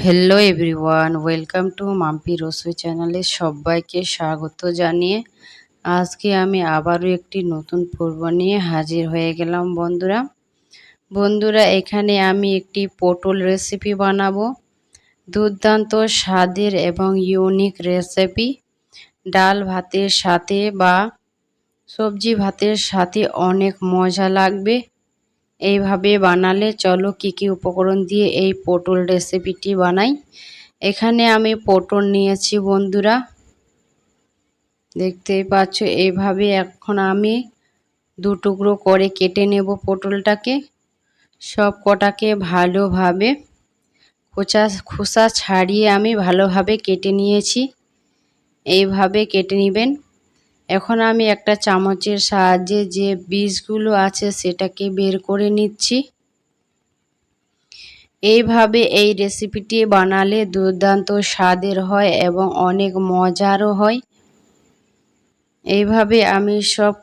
Hello everyone welcome to Mampi Rasui চ্যানেলে সবাইকে স্বাগত জানিয়ে আজকে আমি আবারও একটি নতুন পর্ব নিয়ে হাজির হয়ে গেলাম বন্ধুরা। বন্ধুরা, এখানে আমি একটি পটল রেসিপি বানাবো। দুর্দান্ত স্বাদের এবং ইউনিক রেসিপি ডাল ভাতের সাথে বা সবজি ভাতের সাথে অনেক মজা লাগবে। এইভাবে বানালে চলো কি কি উপকরণ দিয়ে এই পটল রেসিপিটি বানাই। এখানে আমি পটল নিয়েছি বন্ধুরা। দেখতেই পাচ্ছ, এইভাবে এখন আমি দু টুকরো করে কেটে নেব পটলটাকে। সব কটাকে ভালোভাবে খোঁচা, খোসা ছাড়িয়ে আমি ভালোভাবে কেটে নিয়েছি। এইভাবে কেটে নেবেন। এখন আমি একটা চামচের সাহায্যে যে বীজগুলো আছে সেটাকে বের করে নিচ্ছি। এইভাবে এই রেসিপিটি বানালে দুর্দান্ত স্বাদের হয় এবং অনেক মজারও হয়। এইভাবে আমি সব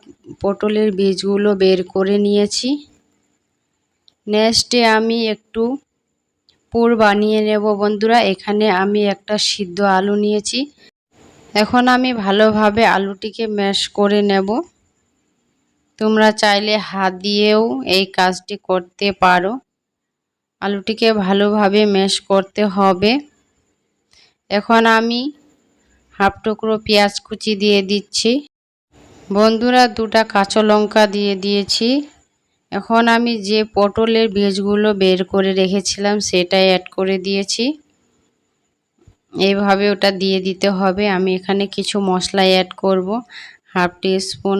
পটলের বীজগুলো বের করে নিয়েছি। নেক্সটে আমি একটু পুর বানিয়ে নেব বন্ধুরা। এখানে আমি একটা সিদ্ধ আলু নিয়েছি। এখন আমি ভালোভাবে আলুটিকে ম্যাশ করে নেব। তোমরা চাইলে হাত দিয়েও এই কাজটি করতে পারো। আলুটিকে ভালোভাবে ম্যাশ করতে হবে। এখন আমি হাফ টুকরো পেঁয়াজ কুচি দিয়ে দিচ্ছি। বন্ধুরা, দুটা কাঁচা লঙ্কা দিয়ে দিয়েছি। এখন আমি যে পটলের বীজগুলো বের করে রেখেছিলাম, সেটাই অ্যাড করে দিয়েছি। এইভাবে ওটা দিয়ে দিতে হবে। আমি এখানে কিছু মশলা অ্যাড করব। হাফ স্পুন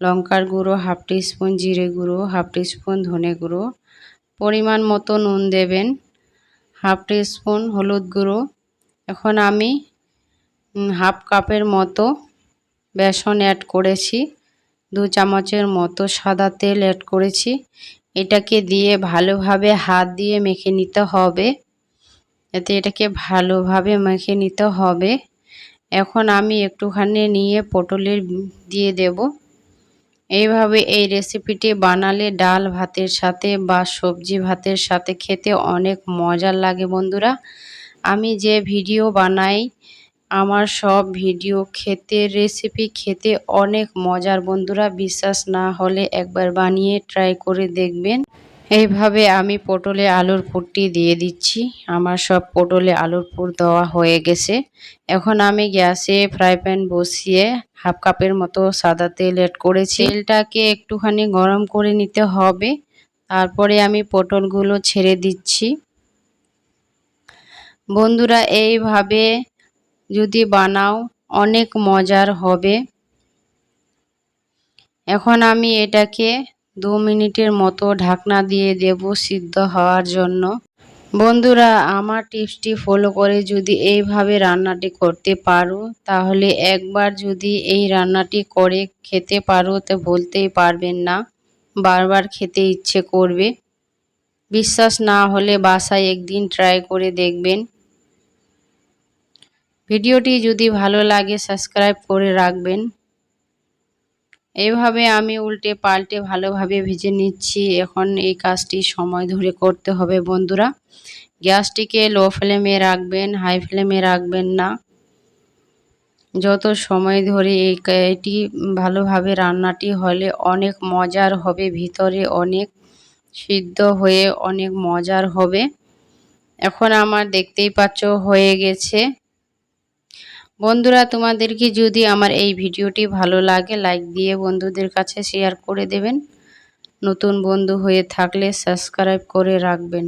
লঙ্কার গুঁড়ো, হাফ স্পুন জিরে গুঁড়ো, হাফ স্পুন ধনে গুঁড়ো। পরিমাণ মতো নুন দেবেন। হাফ স্পুন হলুদ গুঁড়ো। এখন আমি হাফ কাপের মতো বেসন অ্যাড করেছি। দু চামচের মতো সাদা তেল অ্যাড করেছি। এটাকে দিয়ে ভালোভাবে হাত দিয়ে মেখে নিতে হবে। যাতে এটাকে ভালোভাবে মেখে নিতে হবে। এখন আমি একটুখানি নিয়ে পটলের দিয়ে দেব। এইভাবে এই রেসিপিটি বানালে ডাল ভাতের সাথে বা সবজি ভাতের সাথে খেতে অনেক মজার লাগে বন্ধুরা। আমি যে ভিডিও বানাই, আমার সব ভিডিও খেতে, রেসিপি খেতে অনেক মজার বন্ধুরা। বিশ্বাস না হলে একবার বানিয়ে ট্রাই করে দেখবেন। এইভাবে আমি পটলে আলুর পুরটি দিয়ে দিচ্ছি। আমার সব পটলে আলুর পুর দেওয়া হয়ে গেছে। এখন আমি গ্যাসে ফ্রাই প্যান বসিয়ে হাফ কাপের মতো সাদা তেল অ্যাড করেছি। তেলটাকে একটুখানি গরম করে নিতে হবে। তারপরে আমি পটলগুলো ছেড়ে দিচ্ছি। বন্ধুরা, এইভাবে যদি বানাও, অনেক মজার হবে। এখন আমি এটাকে দু মিনিটের মতো ঢাকনা দিয়ে দেব সিদ্ধ হওয়ার জন্য। বন্ধুরা, আমার টিপসটি ফলো করে যদি এইভাবে রান্নাটি করতে পারো, তাহলে একবার যদি এই রান্নাটি করে খেতে পারো, তো বলতেই পারবেন না। বারবার খেতে ইচ্ছে করবে। বিশ্বাস না হলে বাসায় একদিন ট্রাই করে দেখবেন। ভিডিওটি যদি ভালো লাগে সাবস্ক্রাইব করে রাখবেন। এইভাবে আমি উল্টে পাল্টে ভালোভাবে ভেজে নিচ্ছি। এখন এই কাজটি সময় ধরে করতে হবে বন্ধুরা। গ্যাসটিকে লো ফ্লেমে রাখবেন, হাই ফ্লেমে রাখবেন না। যত সময় ধরে এই এটি ভালোভাবে রান্নাটি হলে অনেক মজার হবে, ভিতরে অনেক সিদ্ধ হয়ে অনেক মজার হবে। এখন আমার দেখতেই পাচ্ছ হয়ে গেছে। বন্ধুরা, তোমাদেরকে যদি আমার এই ভিডিওটি ভালো লাগে লাইক দিয়ে বন্ধুদের কাছে শেয়ার করে দেবেন। নতুন বন্ধু হয়ে থাকলে সাবস্ক্রাইব করে রাখবেন।